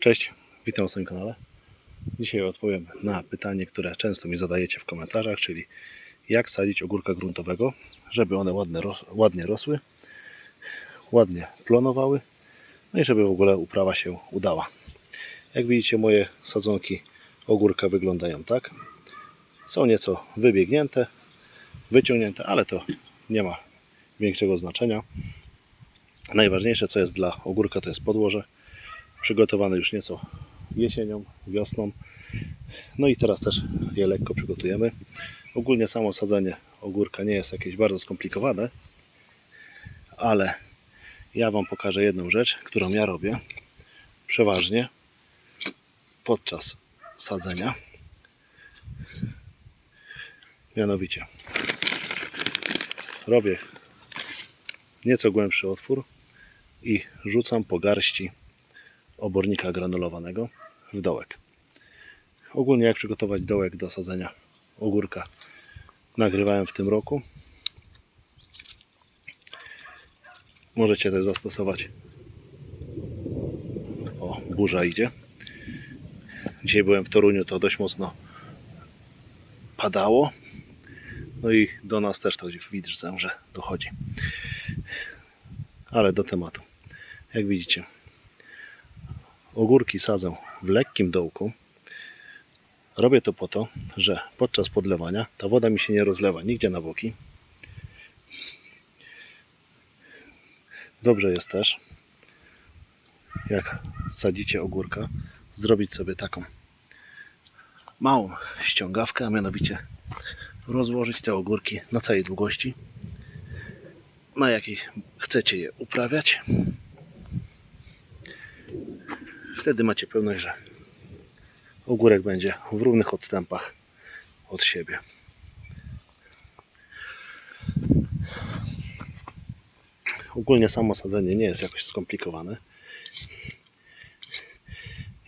Cześć, witam na swoim kanale. Dzisiaj odpowiem na pytanie, które często mi zadajecie w komentarzach, czyli jak sadzić ogórka gruntowego, żeby one ładne, ładnie rosły, ładnie plonowały, no i żeby w ogóle uprawa się udała. Jak widzicie, moje sadzonki ogórka wyglądają tak. Są nieco wybiegnięte, wyciągnięte, ale to nie ma większego znaczenia. Najważniejsze, co jest dla ogórka, to jest podłoże przygotowane już nieco jesienią, wiosną. No i teraz też je lekko przygotujemy. Ogólnie samo sadzenie ogórka nie jest jakieś bardzo skomplikowane, ale ja Wam pokażę jedną rzecz, którą ja robię przeważnie podczas sadzenia. Mianowicie robię nieco głębszy otwór i rzucam po garści obornika granulowanego w dołek. Ogólnie jak przygotować dołek do sadzenia ogórka nagrywałem w tym roku. Możecie też zastosować. O, burza idzie. Dzisiaj byłem w Toruniu, to dość mocno padało. No i do nas też to widzę, że dochodzi. Ale do tematu. Jak widzicie, ogórki sadzę w lekkim dołku. Robię to po to, że podczas podlewania ta woda mi się nie rozlewa nigdzie na boki. Dobrze jest też, jak sadzicie ogórka, zrobić sobie taką małą ściągawkę, a mianowicie rozłożyć te ogórki na całej długości, na jakiej chcecie je uprawiać. Wtedy macie pewność, że ogórek będzie w równych odstępach od siebie. Ogólnie samo sadzenie nie jest jakoś skomplikowane.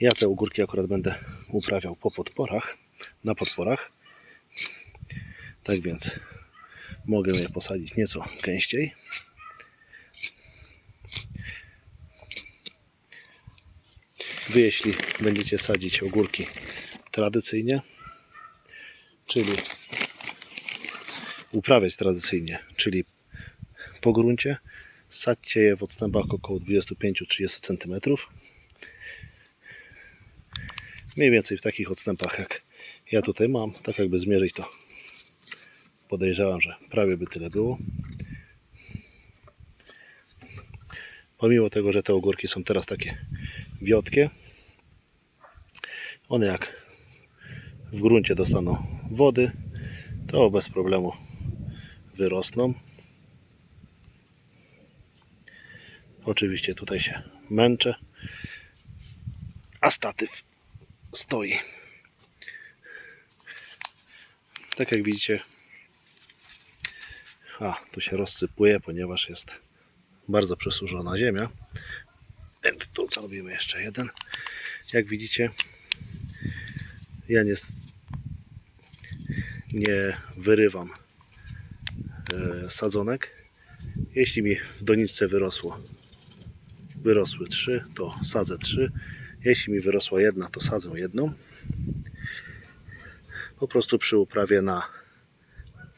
Ja te ogórki akurat będę uprawiał po podporach, na podporach. Tak więc mogę je posadzić nieco gęściej. Wy jeśli będziecie sadzić ogórki tradycyjnie, czyli uprawiać tradycyjnie, czyli po gruncie, sadźcie je w odstępach około 25-30 cm. Mniej więcej w takich odstępach jak ja tutaj mam, tak jakby zmierzyć to podejrzewam, że prawie by tyle było. Pomimo tego, że te ogórki są teraz takie wiotkie, one jak w gruncie dostaną wody, to bez problemu wyrosną. Oczywiście tutaj się męczę, a statyw stoi. Tak jak widzicie, a tu się rozsypuje, ponieważ jest bardzo przesuszona ziemia. Więc tu zrobimy jeszcze jeden. Jak widzicie, ja nie, nie wyrywam e, sadzonek. Jeśli mi w doniczce wyrosło, wyrosły trzy, to sadzę trzy. Jeśli mi wyrosła jedna, to sadzę jedną. Po prostu przy uprawie na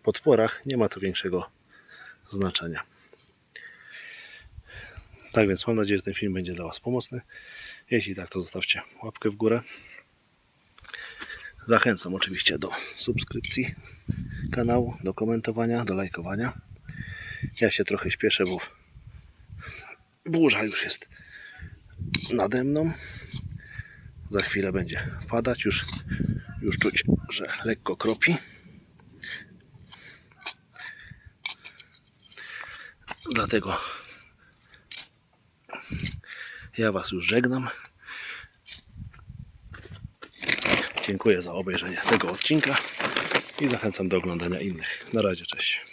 podporach nie ma to większego znaczenia. Tak więc mam nadzieję, że ten film będzie dla Was pomocny. Jeśli tak, to zostawcie łapkę w górę. Zachęcam oczywiście do subskrypcji kanału, do komentowania, do lajkowania. Ja się trochę śpieszę, bo burza już jest nade mną. Za chwilę będzie padać, już, już czuć, że lekko kropi. Dlatego ja Was już żegnam. Dziękuję za obejrzenie tego odcinka i zachęcam do oglądania innych. Na razie, cześć.